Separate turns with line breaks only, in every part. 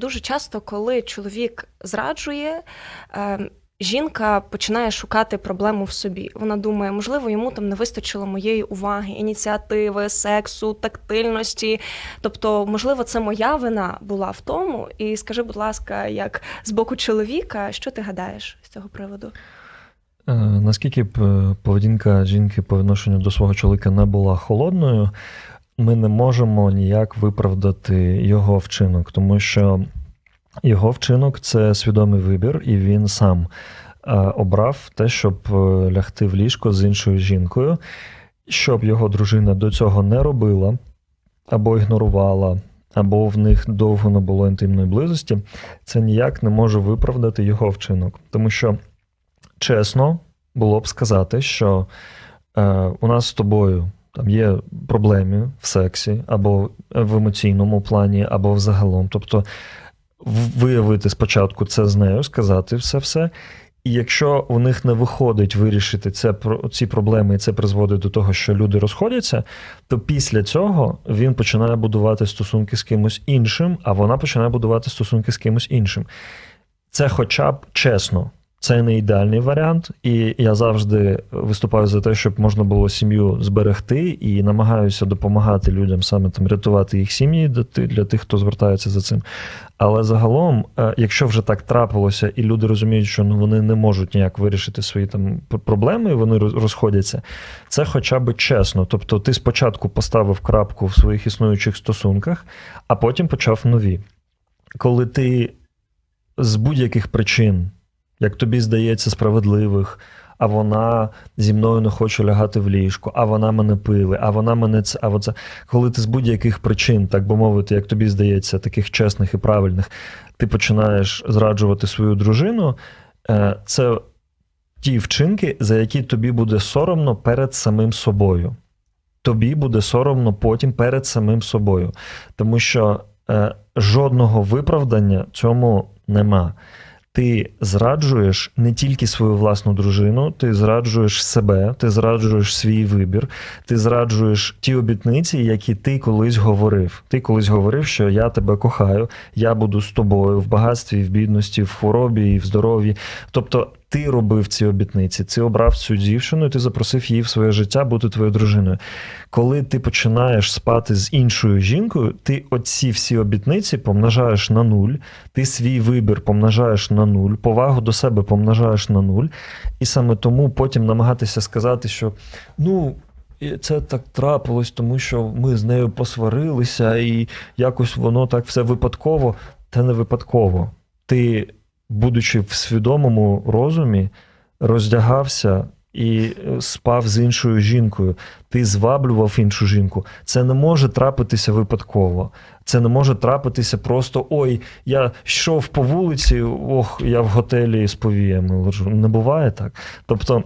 Дуже часто, коли чоловік зраджує, е, жінка починає шукати проблему в собі. Вона думає, можливо, йому там не вистачило моєї уваги, ініціативи, сексу, тактильності. Тобто, можливо, це моя вина була в тому. І скажи, будь ласка, як з боку чоловіка, що ти гадаєш з цього приводу?
Е, Наскільки е, поведінка жінки по відношенню до свого чоловіка не була холодною, ми не можемо ніяк виправдати його вчинок, тому що його вчинок це свідомий вибір, і він сам е, обрав те, щоб е, лягти в ліжко з іншою жінкою, щоб його дружина до цього не робила або ігнорувала. Або в них довго не було інтимної близості, це ніяк не може виправдати його вчинок. Тому що чесно було б сказати, що е, у нас з тобою там є проблеми в сексі, або в емоційному плані, або взагалом. Тобто виявити спочатку це з нею, сказати все-все. І якщо у них не виходить вирішити це, ці проблеми, і це призводить до того, що люди розходяться, то після цього він починає будувати стосунки з кимось іншим, а вона починає будувати стосунки з кимось іншим. Це хоча б чесно. Це не ідеальний варіант, і я завжди виступаю за те, щоб можна було сім'ю зберегти, і намагаюся допомагати людям саме там рятувати їх сім'ї для тих, хто звертається за цим. Але загалом, е, якщо вже так трапилося, і люди розуміють, що ну вони не можуть ніяк вирішити свої там проблеми, вони розходяться, це хоча б чесно. Тобто, ти спочатку поставив крапку в своїх існуючих стосунках, а потім почав нові. Коли ти з будь-яких причин, як тобі здається, справедливих, а вона зі мною не хоче лягати в ліжко, а вона мене пили, а вона мене це, а оце. Коли ти з будь-яких причин, так би мовити, як тобі здається, таких чесних і правильних, ти починаєш зраджувати свою дружину, е, це ті вчинки, за які тобі буде соромно перед самим собою. Тобі буде соромно потім перед самим собою. Тому що е, жодного виправдання цьому нема. Ти зраджуєш не тільки свою власну дружину, ти зраджуєш себе, ти зраджуєш свій вибір, ти зраджуєш ті обітниці, які ти колись говорив. Ти колись говорив, що я тебе кохаю, я буду з тобою в багатстві, в бідності, в хворобі в здоров'ї. Тобто ти робив ці обітниці, ти обрав цю дівчину, і ти запросив її в своє життя бути твоєю дружиною. Коли ти починаєш спати з іншою жінкою, ти оці всі обітниці помножаєш на нуль, ти свій вибір помножаєш на нуль, повагу до себе помножаєш на нуль, і саме тому потім намагатися сказати, що ну. і Це так трапилось, тому що ми з нею посварилися, і якось воно так все випадково. Та не випадково. Ти, будучи в свідомому розумі, роздягався і е, спав з іншою жінкою. Ти зваблював іншу жінку. Це не може трапитися випадково. Це не може трапитися просто ой, я йшов по вулиці, ох, я в готелі з повіями лежу. Не буває так. Тобто.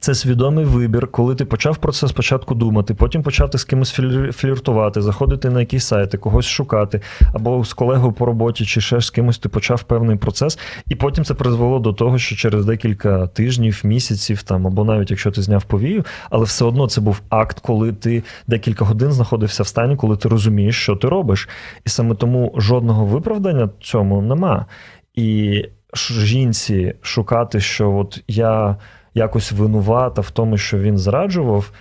Це свідомий вибір, коли ти почав про це спочатку думати, потім почати з кимось флір- фліртувати, заходити на якісь сайти, когось шукати, або з колегою по роботі, чи ще з кимось ти почав певний процес, і потім це призвело до того, що через декілька тижнів, місяців, там, або навіть якщо ти зняв повію, але все одно це був акт, коли ти декілька годин знаходився в стані, коли ти розумієш, що ти робиш. І саме тому жодного виправдання цьому нема. І жінці шукати, що от я якось винувата в тому, що він зраджував.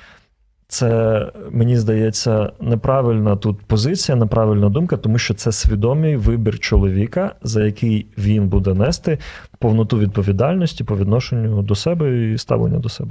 Це мені здається неправильна тут позиція, неправильна думка, тому що це свідомий вибір чоловіка, за який він буде нести повноту відповідальності по відношенню до себе і ставлення до себе.